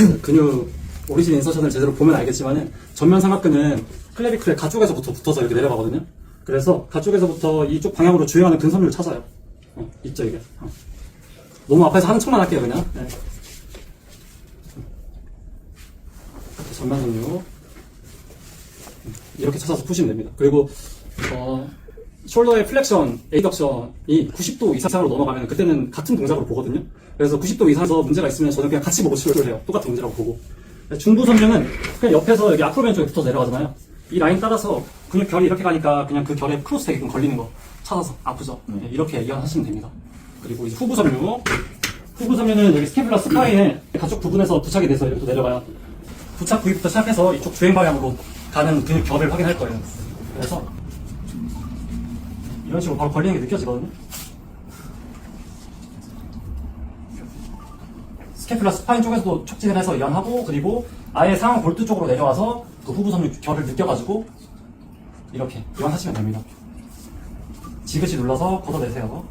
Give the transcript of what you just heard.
근육 오리진 인서션을 제대로 보면 알겠지만은 전면 삼각근은 클레비클의 가쪽에서부터 붙어서 이렇게 내려가거든요. 그래서 가쪽에서부터 이쪽 방향으로 주행하는 근섬유를 찾아요. 어, 있죠 이게. 어. 너무 앞에서 하는 척만 할게요 그냥. 네. 전면 섬유 이렇게 찾아서 푸시면 됩니다. 그리고 어, 숄더의 플렉션, 에이덕션이 90도 이상으로 넘어가면 그때는 같은 동작으로 보거든요. 그래서 90도 이상에서 문제가 있으면 저는 그냥 같이 보고 치료를 해요. 똑같은 문제라고 보고. 중부 섬유는 그냥 옆에서 여기 앞으로 왼쪽에 붙어 내려가잖아요. 이 라인 따라서 근육 결이 이렇게 가니까 그냥 그 결에 크로스 되게끔 걸리는 거 찾아서 아프죠. 네, 이렇게 이해하시면 됩니다. 그리고 이제 후부 섬유. 후부 섬유는 여기 스케뷸라 스파인에 가쪽 부분에서 부착이 돼서 이렇게 내려가요. 부착 부위부터 시작해서 이쪽 주행 방향으로 가는 근육 결을 확인할 거예요. 그래서 이런 식으로 바로 걸리는 게 느껴지거든요. 스케플라 스파인 쪽에서도 촉진을 해서 이완하고 그리고 아예 상하 볼트 쪽으로 내려와서 그 후부 섬유 결을 느껴가지고 이렇게 이완하시면 됩니다. 지그시 눌러서 걷어내세요.